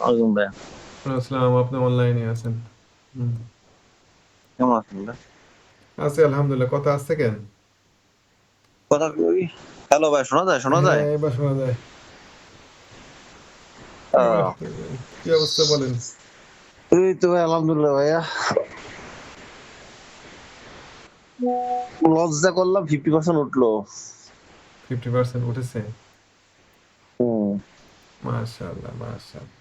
ওয়ালাইকুম ভাইয়া আসসালাম আপনি অনলাইনে আছেন? কেমন আছেন ভাই? আছি আলহামদুলিল্লাহ কথা আসছে কেন? কথা কই? হ্যালো ভাই শোনা যায় শোনা যায়? হ্যাঁ, এবার শোনা যায়। কি অবস্থা বলেন? এই তো ভাই আলহামদুলিল্লাহ ভাইয়া। লজ্জা করলাম ফিফটি পার্সেন্ট উঠল। ফিফটি পার্সেন্ট উঠেছে? মাশাআল্লাহ মাশাআল্লাহ।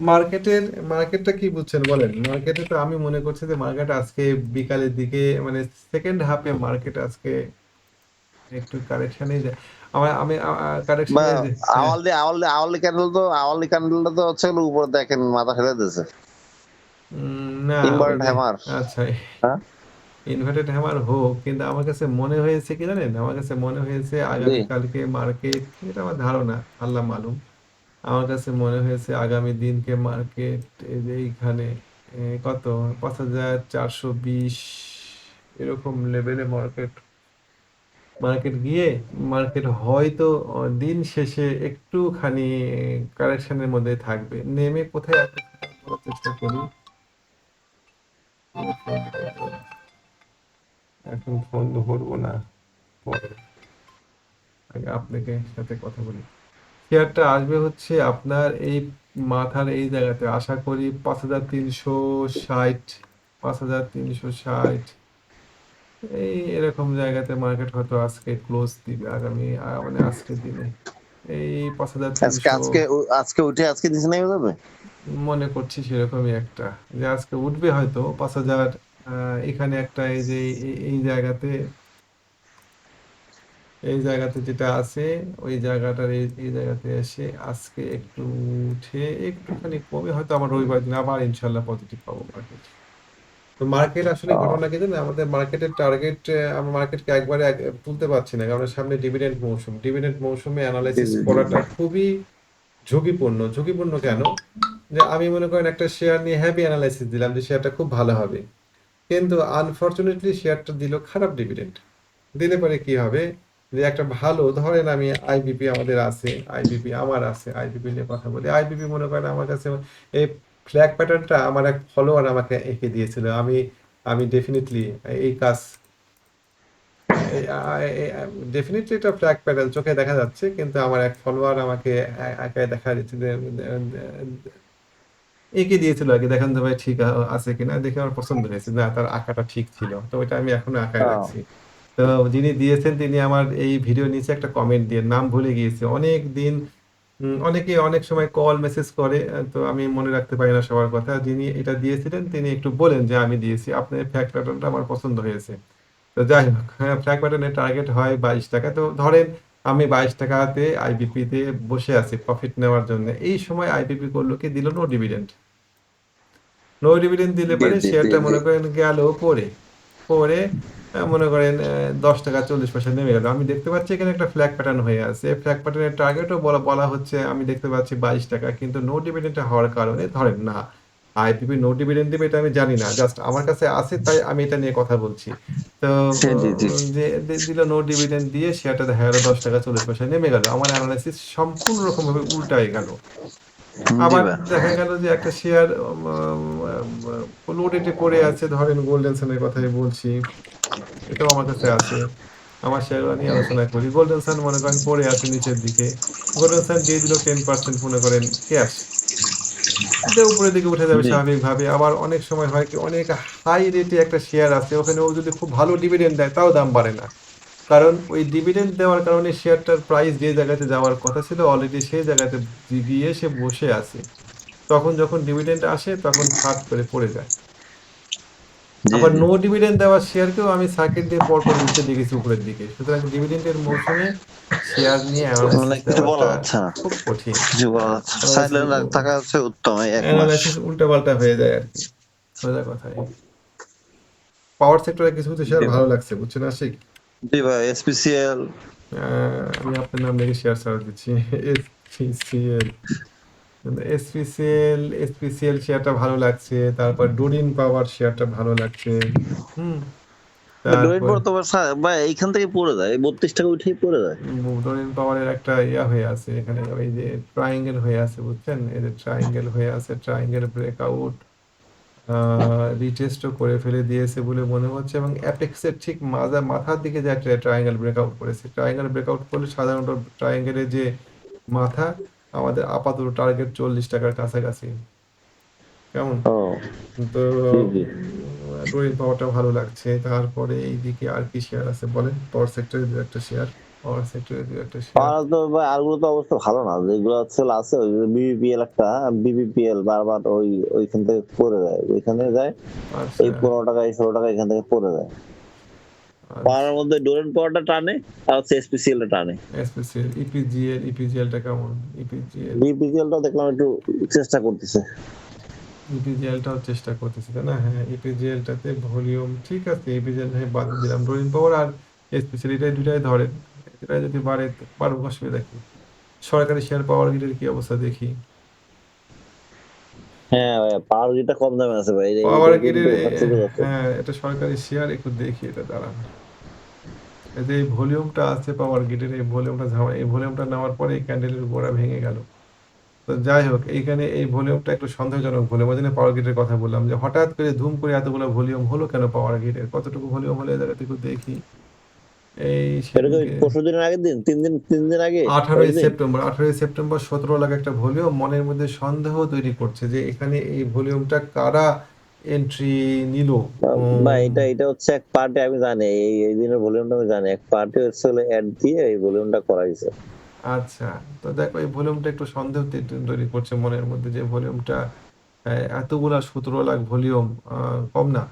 মার্কেটের মার্কেটটা কি বুঝছেন বলেন? মার্কেটে তো আমি মনে করছি যে মার্কেট আজকে বিকালের দিকে মানে সেকেন্ড হাফে মার্কেট আজকে একটু কারেকশনে যায় আমার আমি কারেকশনে আওয়ালি আওয়ালি আওয়ালি ক্যান্ডেল তো আওয়ালি ক্যান্ডেলটা তো হচ্ছে উপরে দেখেন মাথা ফেলে দিয়েছে না যে- hammer। আচ্ছা। হ্যাঁ? ইনভার্টেড হ্যামার হোক কিন্তু আমার কাছে মনে হয়েছে কি জানেন? আমার কাছে মনে হয়েছে আগামীকালকে মার্কেট এটা আমার ধারণা আল্লাহ মালুম। আমার কাছে মনে হয়েছে আগামী দিনকে মার্কেট এইখানে কত? পাঁচ হাজার চারশো বিশ এরকম লেভেলে মার্কেট মার্কেট গিয়ে মার্কেট হয়তো দিন শেষে একটুখানি কারেকশনের মধ্যে থাকবে। নেমে কোথায় চেষ্টা করি। এখন ফোন ধরবো না আগে আপনাকে সাথে কথা বলি। শেয়ারটা আসবে হচ্ছে আপনার এই মাথার এই জায়গাতে। আশা করি পাঁচ হাজার তিনশো ষাট পাঁচ হাজার তিনশো ষাট। এই এরকম জায়গাতে মার্কেট হয়তো আজকে ক্লোজ দিবে আগামী মানে আজকের দিনে। এই পাঁচ হাজার আজকে আজকে উঠে আজকে দিছে নাই যাবে মনে করছি সেরকমই একটা। যে আজকে উঠবে হয়তো পাঁচ হাজার এখানে একটা এই যে এই জায়গাতে এই জায়গাতে যেটা আছে ওই জায়গাটার এই জায়গাতে এসে আজকে একটু উঠে একটুখানি কমে হয়তো আমার রবিবার দিন আবার ইনশাল্লাহ পজিটিভ পাবো মার্কেট তো মার্কেট আসলে ঘটনা কি জানেন? আমাদের মার্কেটের টার্গেট আমরা মার্কেটকে একবারে এক- তুলতে পারছি না কারণ সামনে ডিভিডেন্ড মৌসুম। ডিভিডেন্ড মৌসুমে অ্যানালাইসিস। করাটা খুবই ঝুঁকিপূর্ণ। ঝুঁকিপূর্ণ কেন? যে আমি মনে করেন একটা শেয়ার নিয়ে হ্যাভি অ্যানালাইসিস দিলাম যে শেয়ারটা খুব ভালো হবে। কিন্তু আনফরচুনেটলি শেয়ারটা দিল খারাপ ডিভিডেন্ড দিলে পরে কি হবে? যে একটা ভালো ধরেন আমি আইবিপি আমাদের আছে আইবিপি আমার আছে আইবিপি নিয়ে কথা বলি আইবিপি মনে করেন আমার কাছে এই ফ্ল্যাগ প্যাটার্নটা আমার এক ফলোয়ার আমাকে এঁকে দিয়েছিল। আমি আমি ডেফিনেটলি এই কাজ ডেফিনেটলি এটা ফ্ল্যাগ প্যাটার্ন চোখে দেখা যাচ্ছে কিন্তু আমার এক ফলোয়ার আমাকে একাই দেখা দিচ্ছে এঁকে দিয়েছিল আগে দেখেন তো ভাই ঠিক আছে কিনা? দেখে আমার পছন্দ হয়েছে না তার আঁকাটা ঠিক ছিল। তো ওইটা আমি এখনও আঁকায় আহ। রাখছি। তো যিনি দিয়েছেন তিনি আমার এই ভিডিও নিচে একটা কমেন্ট দিয়ে নাম ভুলে গিয়েছি। অনেক দিন অনেকে অনেক সময় কল মেসেজ করে তো আমি মনে রাখতে পারি না সবার কথা। যিনি এটা দিয়েছিলেন তিনি একটু বলেন যে আমি দিয়েছি। আপনার ফ্ল্যাগ প্যাটার্নটা আমার পছন্দ হয়েছে। তো যাই হোক হ্যাঁ ফ্ল্যাগ প্যাটার্নের টার্গেট হয় বাইশ টাকা। তো ধরেন আমি বাইশ টাকাতে আইবিপি তে বসে আছি প্রফিট নেওয়ার জন্য। এই সময় আইবিপি করল কি? দিল নো ডিভিডেন্ড নো ডিভিডেন্ড দিলে পরে শেয়ারটা মনে করেন গেল পরে। পরে মনে করেন দশ টাকা চল্লিশ পয়সা নেমে গেল। আমি দেখতে পাচ্ছি এখানে একটা ফ্ল্যাগ প্যাটার্ন হয়ে আছে। ফ্ল্যাগ প্যাটার্নের টার্গেটও বলা বলা হচ্ছে আমি দেখতে পাচ্ছি বাইশ টাকা কিন্তু নো ডিভিডেন্ড হওয়ার কারণে ধরেন না। আইপিপি নো ডিভিডেন্ড দিবে এটা আমি জানি না জাস্ট আমার কাছে আছে তাই আমি এটা নিয়ে কথা বলছি। তো দিল নো ডিভিডেন্ড দিয়ে শেয়ারটা দেখা গেল দশ টাকা চল্লিশ পয়সা নেমে গেল। আমার অ্যানালাইসিস সম্পূর্ণ রকম ভাবে উল্টাই গেল। আবার দেখা গেল যে একটা শেয়ার লোডেটে পড়ে আছে। ধরেন গোল্ডেন সানের কথাই বলছি। এটাও আমার কাছে আছে। আমার শেয়ারগুলো নিয়ে আলোচনা করি। গোল্ডেন সান মনে করেন পড়ে আছে নিচের দিকে। গোল্ডেন সান দিয়ে দিল টেন পার্সেন্ট মনে করেন ক্যাশ এটা উপরের দিকে উঠে যাবে। স্বাভাবিকভাবে। আবার অনেক সময় হয় কি অনেক হাই রেটে একটা শেয়ার আছে। ওখানে ও যদি খুব ভালো ডিভিডেন্ড দেয় তাও দাম বাড়ে না। কারণ ওই ডিভিডেন্ড দেওয়ার কারণে শেয়ারটার প্রাইস যে জায়গাতে যাওয়ার কথা ছিল অলরেডি সেই জায়গাতে গিয়ে সে বসে আছে। তখন যখন ডিভিডেন্ড আসে তখন ফাট করে পড়ে যায়। আবার নো ডিভিডেন্ড দেওয়ার শেয়ারকেও আমি সার্কিট দিয়ে পর পর উঠতে দেখেছি উপরের দিকে। সুতরাং ডিভিডেন্ডের মৌসুমে শেয়ার নিয়ে খুব কঠিন। থাকা হচ্ছে উত্তম উল্টাপাল্টা হয়ে যায় আর কি। সোজা কথাই পাওয়ার সেক্টরে কিছু কিছু শেয়ার ভালো লাগছে বুঝছেন আশিক? জি ভাই এসপিসিএল আমি আপনার নাম লিখে শেয়ার ছাড়া দিচ্ছি। এসপিসিএল এসপিসিএল এসপিসিএল শেয়ারটা ভালো লাগছে তারপর ডোরিন পাওয়ার শেয়ারটা ভালো লাগছে। হুম। ডোরেন পর তো ভাই এইখান থেকে পড়ে যায় বত্রিশ টাকা উঠেই পড়ে যায়। ডোরিন পাওয়ারের একটা ইয়া হয়ে আছে এখানে ওই যে ট্রায়াঙ্গেল হয়ে আছে বুঝছেন? এই যে ট্রায়াঙ্গেল হয়ে আছে ট্রায়াঙ্গেল ব্রেকআউট রিটেস্টও করে ফেলে দিয়েছে বলে মনে হচ্ছে এবং অ্যাপেক্সের ঠিক মাজা মাথার দিকে যে একটা ট্রায়াঙ্গেল ব্রেকআউট করেছে। ট্রায়াঙ্গেল ব্রেকআউট করলে সাধারণত ট্রায়াঙ্গেলের যে মাথা আমাদের আপাতত টার্গেট চল্লিশ টাকার কাছাকাছি। কেমন? তো। ডোরিন পাওয়ারটা ভালো লাগছে। তারপরে এইদিকে আর কি শেয়ার আছে বলেন? পাওয়ার সেক্টরে দু একটা শেয়ার পাওয়ার সেক্টরে দু একটা শেয়ার তো ভাই আরগুলো তো অবস্থা ভালো না। যেগুলো হচ্ছে আছে ওই বিবিপিএল একটা বিবিপিএল বারবার ওই ওইখান থেকে পড়ে যায়। ওইখানে যায় এই পনেরো টাকা এই ষোলো টাকা এখান থেকে পড়ে যায়। আচ্ছা। পাওয়ার মধ্যে ডোরেন পাওয়ারটা টানে আর হচ্ছে এসপিসিএল টা টানে। এসপিসিএল ইপিজিএল ইপিজিএলটা কেমন? ইপিজিএল বিপিএল দেখলাম একটু চেষ্টা করতেছে। ইপিজিএলটাও চেষ্টা করতেছি তাই না? হ্যাঁ ইপিজিএলটাতে ভলিউম ঠিক আছে ইপিজিএল হ্যাঁ বাদ দিলাম। ডোরিন পাওয়ার আর এসপিসিএল এটাই দুটাই ধরেন। এটাই যদি বাড়ে পারুক অসুবিধা কি? সরকারি শেয়ার পাওয়ার গিটের কি অবস্থা দেখি? হ্যাঁ পাওয়ার গিটা কম দামে আছে ভাই পাওয়ার এই- গিটের এই- এই- এই- হ্যাঁ এটা সরকারি শেয়ার একটু দেখি এটা দাঁড়ান। যে এই ভলিউমটা আছে পাওয়ার এই ভলিউমটা এই ভলিউমটা নেওয়ার পরে এই ক্যান্ডেলের গোড়া ভেঙে গেল। তো যাই হোক এইখানে এই ভলিউমটা একটু সন্দেহজনক ভলিউম ওই জন্য পাওয়ার গিটের কথা বললাম যে হঠাৎ করে ধুম করে এতগুলো ভলিউম হলো কেন পাওয়ার গিটের কতটুকু ভলিউম হলো এই দেখি। এই এটা দিনের আগের দিন? তিন দিন তিন দিন আগে? আঠারোই সেপ্টেম্বর আঠারোই সেপ্টেম্বর সতেরো লাখ একটা ভলিউম মনের মধ্যে সন্দেহ তৈরি করছে যে এখানে এই ভলিউমটা কারা এন্ট্রি নিল? বা এটা এটা হচ্ছে এক পার্টি আমি জানি। এই এই দিনের ভলিউমটা আমি জানি। এক পার্টি হচ্ছে অ্যাড দিয়ে এই ভলিউমটা করা হয়েছে। আচ্ছা তো দেখো এই ভলিউমটা একটু সন্দেহ তৈরি করছে মনের মধ্যে যে ভলিউমটা এতগুলা সতেরো লাখ ভলিউম কম না।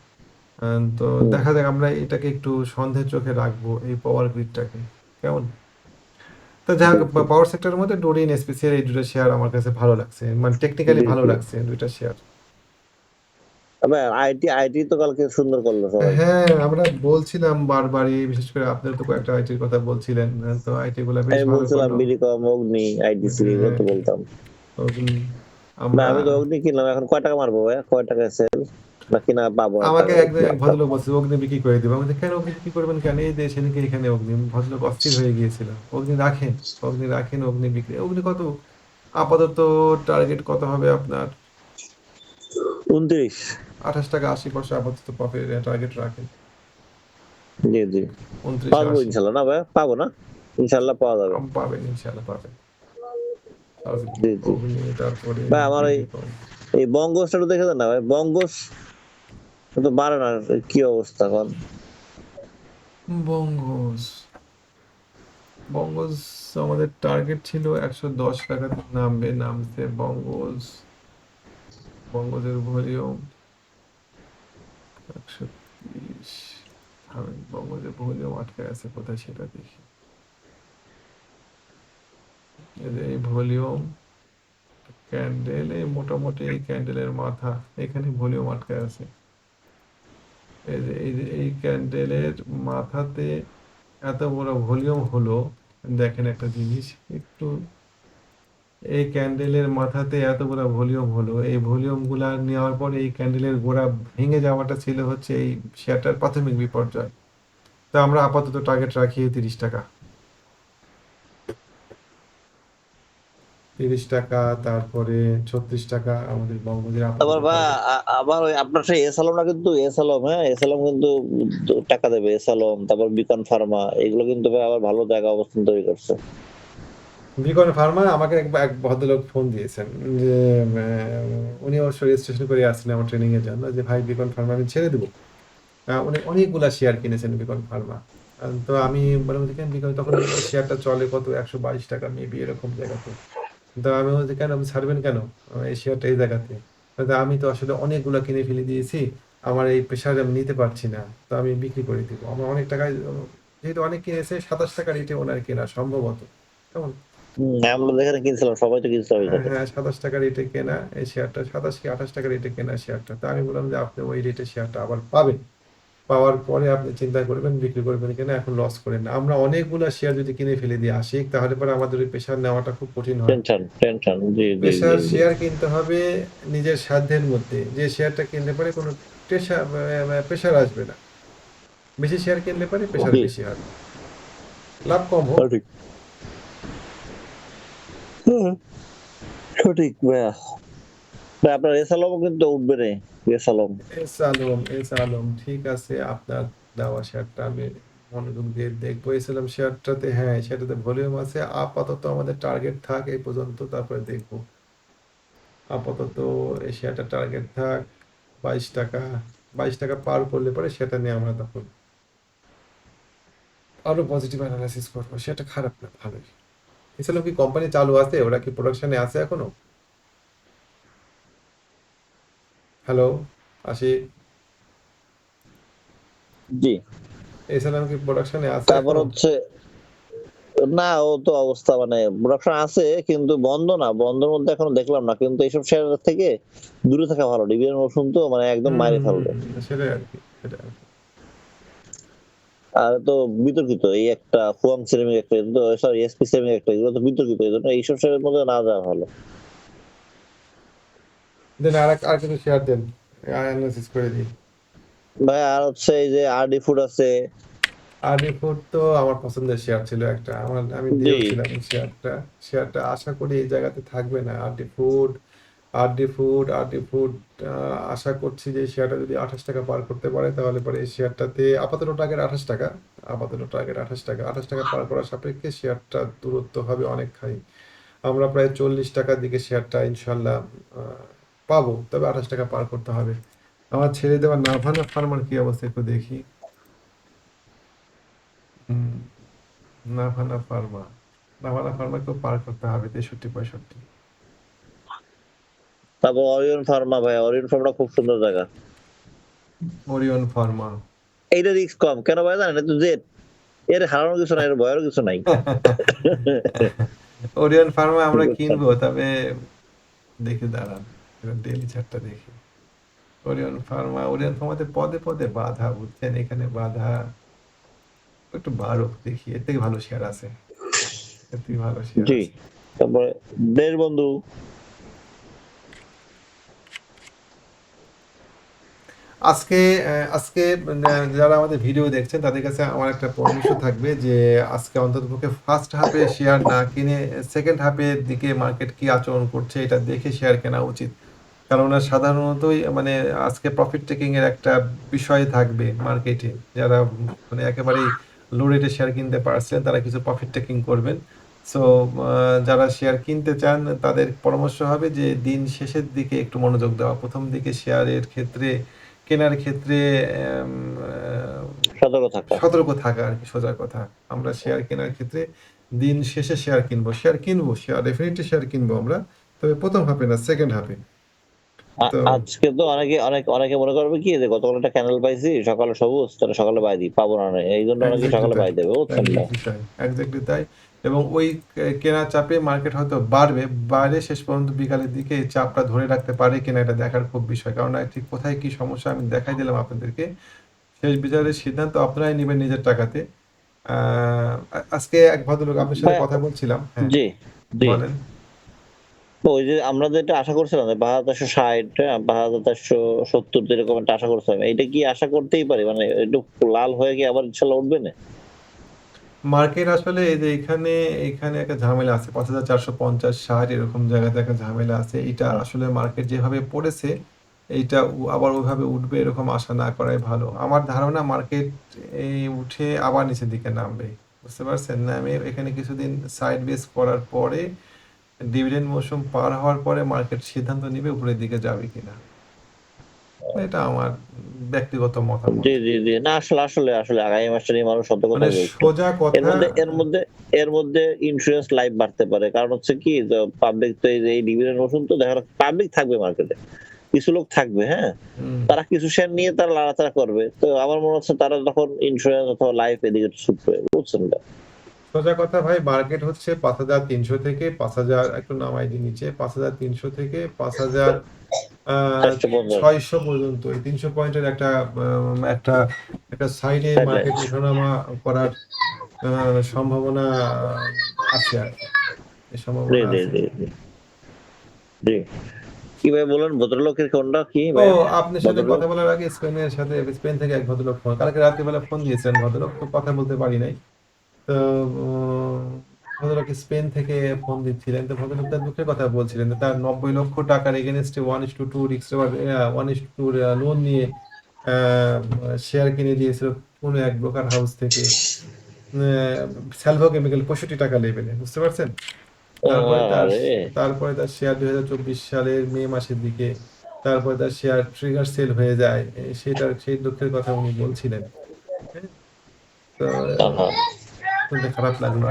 তো দেখা যাক আমরা এটাকে একটু সন্দেহের চোখে রাখব এই পাওয়ার গ্রিডটাকে কেমন? তো যাই হোক পাওয়ার সেক্টরের মধ্যে ডোরিন এসপিসির এই দুটো শেয়ার আমার কাছে ভালো লাগছে। মানে টেকনিক্যালি ভালো লাগছে দুইটা শেয়ার আইটি আইটি তো কালকে সুন্দর করল সবাই। হ্যাঁ আমরা বলছিলাম বারবারই বিশেষ করে আপনার তো কয়েকটা আইটির কথা বলছিলেন তো আইটি গুলা বেশ ভালো বলছিলাম। বিডিকম অগ্নি আইটিসি এগুলো তো বলতাম। আমরা আমি তো অগ্নি কিনলাম এখন কয় টাকা মারবো ভাই কয় টাকা সেল না কিনা পাবো আমাকে টাকা? একজন এক ভদ্রলোক বলছে অগ্নি বিক্রি করে দিব। আমি কেন অগ্নি বিক্রি করবেন কেন? এই দেশে নাকি এখানে অগ্নি ভদ্রলোক অস্থির হয়ে গিয়েছিল। অগ্নি রাখেন অগ্নি রাখেন অগ্নি বিক্রি অগ্নি কত? আপাতত টার্গেট কত হবে আপনার? উনত্রিশ। আঠাশ টাকা আশি পয়সা আপাতত প্রফিট টার্গেট রাখেন। জি জি। পাবো ইনশাল্লাহ না ভাই পাবো না? ইনশাল্লাহ পাওয়া যাবে। পাবেন ইনশাল্লাহ পাবেন। ভাই, আমার এই বঙ্গোসটা দেখে দেন না ভাই? বঙ্গোস তো বাড়ে না কি অবস্থা এখন বঙ্গস বঙ্গস আমাদের টার্গেট ছিল একশো দশ টাকা নামবে, নামছে বঙ্গস বঙ্গসের ভলিউম একশো তিরিশ। আমি বঙ্গসের ভলিউম আটকে আছে কোথায় সেটা দেখি। এই ভলিউম ক্যান্ডেল এই মোটামুটি এই ক্যান্ডেলের মাথা, এখানে ভলিউম আটকে আছে। এই ক্যান্ডেলের মাথাতে এত বড় ভলিউম হলো, দেখেন একটা জিনিস, একটু এই ক্যান্ডেলের মাথাতে এত বড় ভলিউম হলো, এই ভলিউমগুলা নেওয়ার পর এই ক্যান্ডেলের গোড়া ভেঙে যাওয়াটা ছিল হচ্ছে এই শেয়ারটার প্রাথমিক বিপর্যয়। তা আমরা আপাতত টার্গেট রাখি তিরিশ টাকা। তিরিশ টাকা তারপরে ছত্রিশ টাকা আমাদের বঙ্গবন্ধুর আবার বা আবার আপনার সেই কিন্তু এসালম হ্যাঁ? এসালম কিন্তু টাকা দেবে এসালম তারপর বিকন ফার্মা এগুলো কিন্তু আবার ভালো জায়গা অবস্থান তৈরি করছে। বিকন ফার্মা আমাকে এক ভদ্রলোক ফোন দিয়েছেন যে উনি অবশ্য রেজিস্ট্রেশন করে আসছেন আমার ট্রেনিং এর জন্য যে ভাই বিকন ফার্মা আমি ছেড়ে দেবো। উনি অনেকগুলা শেয়ার কিনেছেন বিকন ফার্মা। তো আমি বললাম কেন বিকন তখন শেয়ারটা চলে কত? একশো বাইশ টাকা মেবি এরকম জায়গাতে। তো আমি বলছি কেন? আপনি ছাড়বেন কেন? এই শেয়ারটা এই জায়গাতে। আমি তো আসলে অনেকগুলা কিনে ফেলে দিয়েছি আমার এই প্রেশার আমি নিতে পারছি না তো আমি বিক্রি করে দিব। আমার অনেক টাকায় আহ, যেহেতু অনেক কিনেছে সাতাশ টাকা রেটে ওনার কেনা সম্ভবত। কেমন? আমরা যেখানে কিনছিলাম সবাই তো কিনছিলাম হ্যাঁ সাতাশ টাকা রেটে কেনা এই শেয়ারটা সাতাশ কি আঠাশ টাকা রেটে কেনা শেয়ারটা তা আমি বললাম যে আপনি ওই রেটে শেয়ারটা আবার পাবেন। পাওয়ার পরে আপনি চিন্তা করবেন বিক্রি করবেন কিনা এখন লস করেন না। আমরা অনেকগুলো শেয়ার যদি কিনে ফেলে দিয়ে আসি তাহলে পরে আমাদের ওই প্রেশার নেওয়াটা খুব কঠিন হয়। টেনশন টেনশন জি জি প্রেশার জি, জি। শেয়ার কিনতে হবে নিজের সাধ্যের মধ্যে। যে শেয়ারটা কিনতে পারে কোনো প্রেশার প্রেশার আসবে না। বেশি শেয়ার কিনলে পারে প্রেশার বেশি হয় লাভ কম হোক। সঠিক। ভাইয়া। ভাই আপনার এস কিন্তু উঠবে রে। ঠিক আছে, আপনার দেওয়া শেয়ারটা আমি মনোযোগ দিয়ে দেখব। শেয়ারটাতে হ্যাঁ সেটাতে ভলিউম আছে। আপাতত আমাদের টার্গেট থাক এই পর্যন্ত, তারপরে দেখব। আপাতত এই শেয়ারটা টার্গেট থাক, বাইশ টাকা বাইশ টাকা পার করলে পরে সেটা নিয়ে আমরা তখন আরও পজিটিভ অ্যানালাইসিস করব। সেটা খারাপ না, ভালোই। এছাড়াও কি কোম্পানি চালু আছে? ওরা কি প্রোডাকশনে আছে এখনও? হ্যালো আসি। জি। আলম কি প্রোডাকশনে আছে? তারপর হচ্ছে না ও তো অবস্থা মানে প্রোডাকশন আছে কিন্তু বন্ধ না বন্ধের মধ্যে এখনও দেখলাম না কিন্তু এইসব শেয়ার থেকে দূরে থাকা ভালো ডিভিডেন্ড মৌসুম তো মানে একদম মাইরে ফেলবে সেটাই আর কি সেটাই আর তো বিতর্কিত এই একটা হুয়াং সিরামিক একটা সরি এসপি সিরামিক একটা এগুলো তো বিতর্কিত এই জন্য এইসব শেয়ারের মধ্যে না যাওয়া ভালো। দেন আর এক- আর কিছু শেয়ার দেন। অ্যানালাইসিস করে দিই। ভাই আর হচ্ছে এই যে আরডি ফুড আছে। আরডি ফুড তো আমার পছন্দের শেয়ার ছিল একটা। আমার আমি দিয়েছিলাম শেয়ারটা শেয়ারটা আশা করি এই জায়গাতে থাকবে না। RD food RD food RD food আশা করছি যে শেয়ারটা যদি আঠাশ টাকা পার করতে পারে তাহলে পরে এই শেয়ারটাতে আপাতত টার্গেট আঠাশ টাকা। আপাতত টার্গেট আঠাশ টাকা। আঠাশ টাকা পার করার সাপেক্ষে শেয়ারটা দূরত্ব হবে অনেকখানি। আমরা প্রায় চল্লিশ টাকার দিকে শেয়ারটা ইনশাল্লাহ পাবো তবে আঠাশ টাকা পার করতে হবে। আমার ছেড়ে দেওয়া নাভানা ফার্মার কি অবস্থা একটু দেখি। নাভানা ফার্মা নাভানা ফার্মাকেও পার করতে হবে তেষট্টি পঁয়ষট্টি। তারপর অরিয়ন ফার্মা ভাই অরিয়ন ফার্মটা খুব সুন্দর জায়গা। ওরিয়ন ফার্মা এইটা রিস্ক কম। কেন ভাই জানেন? এটা জেট এর হারানোর কিছু নাই এর ভয়েরও কিছু নাই। ওরিয়ন ফার্মা আমরা কিনবো তবে দেখে দাঁড়ান। ডেলি চারটা দেখি। ওরিয়ন ফার্মা ওরিয়ন ফার্মাতে পদে পদে বাধা বুঝছেন এখানে বাধা। একটু দেখি এর থেকে ভালো শেয়ার আছে। এর থেকে ভালো শেয়ার জি তারপরে দেশ বন্ধু। আজকে আজকে যারা আমাদের ভিডিও দেখছেন তাদের কাছে আমার একটা পরামর্শ থাকবে যে আজকে অন্ততপক্ষে ফার্স্ট হাফে শেয়ার না কিনে সেকেন্ড হাফের দিকে মার্কেট কি আচরণ করছে এটা দেখে শেয়ার কেনা উচিত। কেননা সাধারণতই মানে আজকে প্রফিট টেকিং এর একটা বিষয় থাকবে মার্কেটে যারা মানে একেবারেই লো রেটে শেয়ার কিনতে পারছেন তারা কিছু প্রফিট টেকিং করবেন। সো যারা শেয়ার কিনতে চান তাদের পরামর্শ হবে যে দিন শেষের দিকে একটু মনোযোগ দেওয়া। প্রথম দিকে শেয়ারের ক্ষেত্রে কেনার ক্ষেত্রে সতর্ক থাকা। আর কি সোজা কথা। আমরা শেয়ার কেনার ক্ষেত্রে দিন শেষে শেয়ার কিনবো। শেয়ার কিনবো শেয়ার ডেফিনেটলি শেয়ার কিনবো আমরা। তবে প্রথম হাফে না সেকেন্ড হাফে আজকে তো অনেকে অনেক অনেকে মনে করবে কি যে গতকাল একটা ক্যানেল পাইছি সকালে সবুজ তাহলে সকালে বাই দিই পাবো না এই জন্য অনেকে সকালে বাই দেবে Exactly তাই এবং ওই কে- কেনার চাপে মার্কেট হয়তো বাড়বে বাড়ে শেষ পর্যন্ত বিকালের দিকে এই চাপটা ধরে রাখতে পারে কিনা এটা দেখার খুব বিষয় কারণ ঠিক কোথায় কি সমস্যা আমি দেখাই দিলাম আপনাদেরকে। শেষ বিচারের সিদ্ধান্ত আপনারাই নেবেন নিজের টাকাতে। আহ, আজকে এক ভদ্রলোক আপনার সাথে কথা বলছিলাম হ্যাঁ। জি। বলেন। ওই যে আমরা যেটা আশা করছিলাম যে বাহাত্তরশো ষাট বাহাত্তরশো সত্তর এরকম একটা আশা করছিলাম এটা কি আশা করতেই পারি? মানে একটু লাল হয়ে কি আবার ইনশাল্লাহ উঠবে না? মার্কেট আসলে এই যে এখানে এখানে একটা ঝামেলা আছে, পাঁচ হাজার চারশো পঞ্চাশ ষাট এরকম জায়গাতে একটা ঝামেলা আছে এটা আসলে মার্কেট যেভাবে পড়েছে, এইটা আবার ওইভাবে উঠবে এরকম আশা না করাই ভালো। আমার ধারণা মার্কেট উঠে আবার নিচের দিকে নামবে, বুঝতে পারছেন নামে এখানে কিছুদিন সাইড বেস করার পরে ডিভিডেন্ড মৌসুম পার হওয়ার পরে মার্কেট সিদ্ধান্ত নিবে উপরের দিকে যাবে কিনা। এটা আমার ব্যক্তিগত মতামত। জি জি জি। না আসলে আসলে আসলে আগামী মাসটা নিয়ে মানুষ সতর্ক মানে থাকবে সোজা এর কথা মধ্যে এর মধ্যে এর মধ্যে ইন্স্যুরেন্স লাইফ বাড়তে পারে। কারণ হচ্ছে কি পাবলিক তো এই ডিভিডেন্ড ওষুধ তো দেখা পাবলিক থাকবে মার্কেটে কিছু লোক থাকবে হ্যাঁ? তারা কিছু শেয়ার নিয়ে তারা লাড়াচাড়া করবে। তো আমার মনে হচ্ছে তারা যখন ইন্স্যুরেন্স অথবা লাইফ এদিকে ছুটবে বুঝছেন না? সোজা কথা ভাই মার্কেট হচ্ছে পাঁচ হাজার তিনশো থেকে পাঁচ হাজার একটু নামাই দিই নিচে পাঁচ হাজার তিনশো থেকে পাঁচ হাজার চারশো ছয়শো পর্যন্ত। এই তিনশো পয়েন্টের একটা একটা একটা সাইডে মার্কেট ওঠানামা করার সম্ভাবনা আছে আর কি। এই সম্ভাবনা জি আছে। জি জি। জি। কি ভাই বলেন ভদ্রলোকের কোনটা কি ও আপনার সাথে কথা বলার আগে স্পেনের সাথে স্পেন থেকে এক ভদ্রলোক ফোন কালকে রাত্রিবেলা ফোন দিয়েছেন ভদ্রলোক তো কথা বলতে পারি নাই। তো ভদ্রলোক স্পেন থেকে ফোন দিচ্ছিলেন। তো ভদ্রলোক তার দুঃখের কথা বলছিলেন তার নব্বই লক্ষ টাকার এগেনস্টে ওয়ান ইস টু টু রিক্স ওয়ান ইস টু লোন নিয়ে শেয়ার কিনে দিয়েছিল কোনো এক ব্রোকার হাউস থেকে। স্যালভো কেমিক্যাল পঁয়ষট্টি টাকা লেভেলে বুঝতে পারছেন? তারপরে তার তারপরে তার শেয়ার দুই হাজার চব্বিশ সালের মে মাসের দিকে তারপরে তার শেয়ার ট্রিগার সেল হয়ে যায়। সেটার সেই দুঃখের কথা উনি বলছিলেন। হ্যাঁ? তো খারাপ লাগল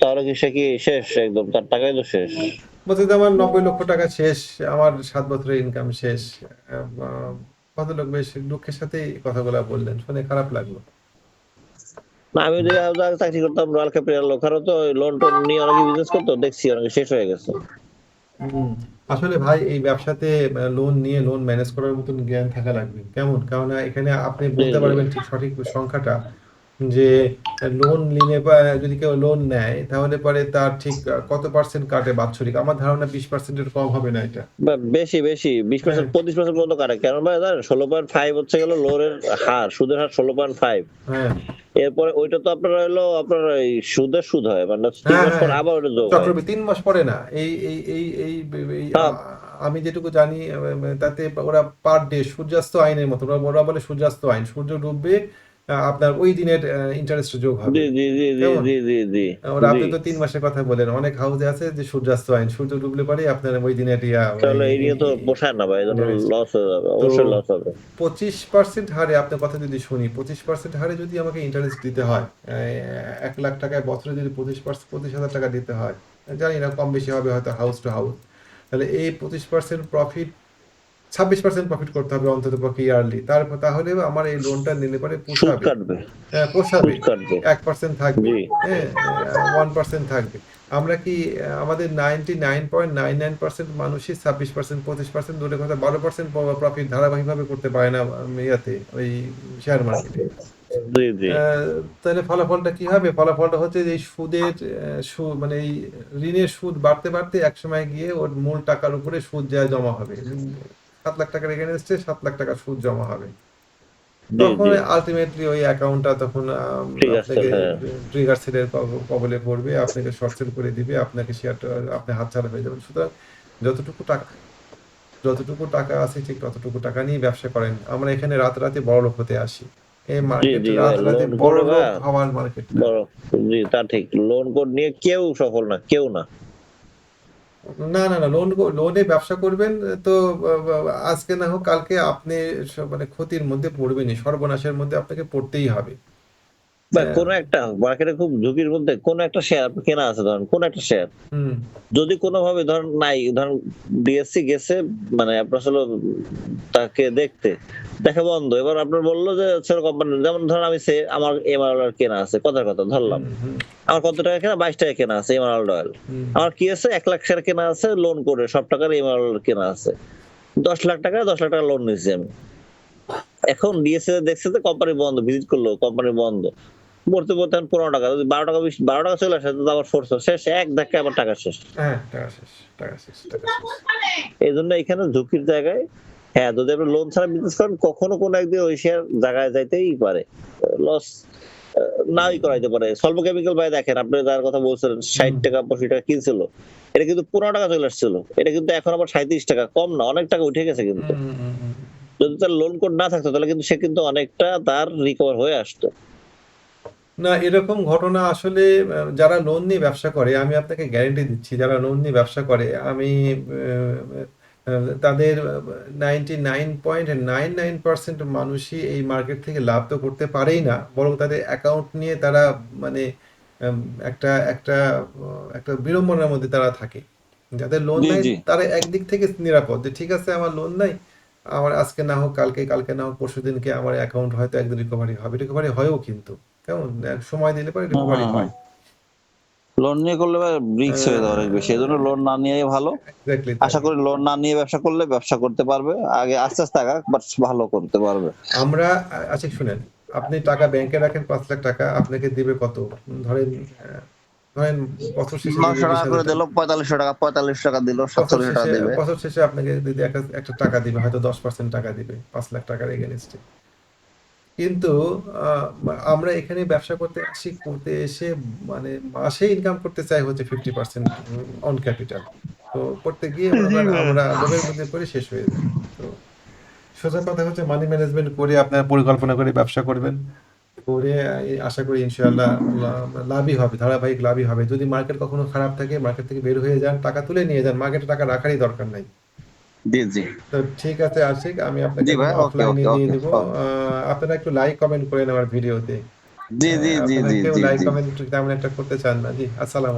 তাহলে কি সে কি শেষ একদম? তার টাকাই তো শেষ। আমার নব্বই লক্ষ টাকা শেষ আমার সাত বছরের ইনকাম শেষ। ভদ্রলোক বেশ দুঃখের সাথেই কথাগুলো বললেন শুনে খারাপ লাগল। না আমি যদি চাকরি করতাম রয়্যাল ক্যাপিটাল ওখানে তো লোন টোন নিয়ে অনেকে বিজনেস করতো দেখছি অনেকে শেষ হয়ে গেছে। আসলে ভাই এই ব্যবসাতে লোন নিয়ে লোন ম্যানেজ করার মতন জ্ঞান থাকা লাগবে। কেমন? কারণ এখানে আপনি বলতে পারবেন ঠিক সঠিক সংখ্যাটা। যে লোন নিলে যদি কেউ লোন নেয় তাহলে পরে তার ঠিক কত পার্সেন্ট কাটে বাৎসরিক? আমার ধারণা বিশ পার্সেন্টের কম হবে না এটা। বেশি বেশি। বিশ পার্সেন্ট পঁচিশ পার্সেন্ট পর্যন্ত কাটে। কেন ভাই জানেন ষোলো পয়েন্ট ফাইভ হচ্ছে গেল লোনের হার সুদের হার ষোলো পয়েন্ট ফাইভ হ্যাঁ। এরপরে ওইটা তো আপনার হলো আপনার এই সুদের সুদ হয় মানে তিন হ্যাঁ, মাস পর হ্যাঁ। আবার ওইটা যোগ হয়। চক্রবৃদ্ধি তিন মাস পরে না। এই এই এই এই হ্যাঁ। আমি যেটুকু জানি তাতে ওরা পার ডে সূর্যাস্ত আইনের মতো ওরা বলে সূর্যাস্ত আইন। সূর্য ডুববে আপনার ওই দিনের ইন্টারেস্ট যোগ হবে জি জি জি জি কেমন? জি জি জি আপনি তো তিন মাসের কথা বলেন অনেক হাউসে আছে যে সূর্যাস্ত আইন সূর্য ডুবলে পরে আপনার ওই দিনে তাহলে এই নিয়ে তো পোষায় না ভাই। লস হয়ে যাবে অবশ্যই লস হবে পঁচিশ পার্সেন্ট হারে আপনার কথা যদি শুনি পঁচিশ পার্সেন্ট হারে যদি আমাকে ইন্টারেস্ট দিতে হয় এক লাখ টাকায় বছরে যদি পঁচিশ পার্সেন্ট পঁচিশ হাজার টাকা দিতে হয় জানি না কম বেশি হবে হয়তো হাউস টু হাউস তাহলে এই পঁচিশ পার্সেন্ট প্রফিট ছাব্বিশ পার্সেন্ট প্রফিট করতে হবে অন্তত পক্ষে ইয়ারলি তারপর তাহলে আমার এই লোনটা নিলে পরে পোষাবে। হ্যাঁ, পোষাবে। এক পার্সেন্ট থাকবে। হ্যাঁ ওয়ান পার্সেন্ট থাকবে। আমরা কি আমাদের ninety nine point nine nine percent মানুষই ছাব্বিশ পার্সেন্ট পঁচিশ পার্সেন্ট দূরে কথা বারো পার্সেন্ট প্রফিট ধারাবাহিকভাবে করতে পারে না ইয়াতে ওই শেয়ার মার্কেটে তাহলে ফলাফলটা কি হবে? ফলাফলটা হচ্ছে যে এই সুদের আহ, সু- মানে এই ঋণের সুদ বাড়তে বাড়তে একসময় গিয়ে ওর মূল টাকার উপরে সুদ যা জমা হবে। সাত লাখ টাকার এগেনস্টে সাত লাখ টাকা সুদ জমা হবে। তখন আলটিমেটলি ওই অ্যাকাউন্টটা তখন আপনাকে হ্যাঁ। ট্রিগার সেলের কবলে পড়বে আপনাকে শর্ট সেল করে দিবে আপনাকে শেয়ারটা আপনি হাতছাড়া হয়ে যাবেন। সুতরাং যতটুকু টাকা যতটুকু টাকা আছে ঠিক ততটুকু টাকা নিয়ে ব্যবসা করেন। আমরা এখানে রাত রাতে বড় লোক হতে আসি। এই মার্কেট রাত রাতে loan বড় লোক হওয়ার মার্কেট জি তা ঠিক। লোন কোড নিয়ে কেউ সফল না কেউ না। না না না লোন লোনে ব্যবসা করবেন, তো আজকে না হোক কালকে আপনি মানে ক্ষতির মধ্যে পড়বেনই, সর্বনাশের মধ্যে আপনাকে পড়তেই হবে। বা। কোন একটা মার্কেটে খুব ঝুঁকির মধ্যে কোন একটা শেয়ার কেনা আছে ধরেন কোন একটা শেয়ার যদি কোনোভাবে ধরেন নাই ধরেন ডিএসসি গেছে মানে আপনার আসলে তাকে দেখতে দেখা বন্ধ। এবার আপনার বলল যে ছেলে কোম্পানি যেমন ধরেন আমি সে আমার এমআরএল কেনা আছে কথার কথা ধরলাম। আমার কত টাকা কেনা? বাইশ টাকা কেনা আছে এমআরএল অয়েল আমার কি আছে? এক লাখ শেয়ার কেনা আছে লোন করে সব টাকার এমআরএল কেনা আছে। দশ লাখ টাকা দশ লাখ টাকা লোন নিয়েছি আমি। এখন ডিএসসি দেখছে যে কোম্পানি বন্ধ ভিজিট করল কোম্পানি বন্ধ। পড়তে এখন পনেরো টাকা। যদি বারো টাকা বিশ বারো টাকা চলে আসে তো আবার ফোর্স শেষ এক ধাক্কা আবার টাকা শেষ। হ্যাঁ এই জন্য এখানে ঝুঁকির জায়গায় হ্যাঁ যদি আপনি লোন ছাড়া বিজনেস করেন কখনো কোনো একদিন ওই শেয়ার জায়গায় যাইতেই পারে। লস নাই করাইতে পারে। কেমিক্যাল ভাই দেখেন আপনি যার কথা বলছিলেন ষাট টাকা পঁচিশ টাকা কিনছিল। এটা কিন্তু পনেরো টাকা চলে আসছিল। এটা কিন্তু এখন আবার সাঁত্রিশ টাকা কম না অনেক টাকা উঠে গেছে কিন্তু। যদি তার লোন কোড না থাকতো তাহলে কিন্তু সে কিন্তু অনেকটা তার রিকভার হয়ে আসতো। না এরকম ঘটনা আসলে যারা লোন নিয়ে ব্যবসা করে আমি আপনাকে গ্যারেন্টি দিচ্ছি যারা লোন নিয়ে ব্যবসা করে আমি আহ, তাদের ninety nine point nine nine percent মানুষই এই মার্কেট থেকে লাভ তো করতে পারেই না বরং তাদের অ্যাকাউন্ট নিয়ে তারা মানে উম, একটা একটা আহ, একটা বিড়ম্বনার মধ্যে তারা থাকে। যাদের লোন জি, নাই জি। তারা একদিক থেকে নিরাপদ যে ঠিক আছে আমার লোন নাই আমার আজকে না হোক কালকে কালকে না হোক পরশু দিনকে আমার অ্যাকাউন্ট হয়তো একদিন রিকভারি হবে। রিকভারি হয়ও কিন্তু। কেমন সময় দিলে পরে রিকভারি হয়। লোন নিয়ে করলে রিস্ক হয়ে অনেক বেশি। এই জন্য লোন না নিয়ে ভালো। আশা করি লোন না নিয়ে ব্যবসা করলে ব্যবসা করতে পারবে। আগে আস্তে আস্তে আগা বাট ভালো করতে পারবে। আমরা আচ্ছা শুনেন আপনি টাকা ব্যাংকে রাখেন পাঁচ লাখ টাকা আপনাকে দিবে কত? ধরেন ধরেন বছর শেষে নশো টাকা করে দিল পঁয়তাল্লিশশো টাকা পঁয়তাল্লিশশো টাকা দিল বছর সাতচল্লিশশো টাকা শেষে বছর শেষে আপনাকে যদি একটা একটা টাকা দিবে হয়তো দশ পার্সেন্ট টাকা দিবে পাঁচ লাখ টাকার এগেনস্টে কিন্তু আমরা এখানে ব্যবসা করতে আসি করতে এসে মানে মাসে ইনকাম করতে চাই হচ্ছে ফিফটি পার্সেন্ট অন ক্যাপিটাল তো করতে গিয়ে আমরা লোভের মধ্যে পড়ে শেষ হয়ে যায় তো সোজা কথা হচ্ছে মানি ম্যানেজমেন্ট করে আপনার পরিকল্পনা করে ব্যবসা করবেন। করে আশা করি ইনশাআল্লাহ লাভই হবে ধারাবাহিক লাভই হবে। যদি মার্কেট কখনো খারাপ থাকে মার্কেট থেকে বের হয়ে যান টাকা তুলে নিয়ে যান মার্কেটে টাকা রাখারই দরকার নাই। জি জি। তো ঠিক আছে আশিক আমি আপনাকে অফলাইনে দিয়ে দেব আপনারা একটু লাইক কমেন্ট করেন আমার ভিডিওতে। জি জি জি জি লাইক কমেন্ট তেমন একটা করতে চান না। জি আসসালাম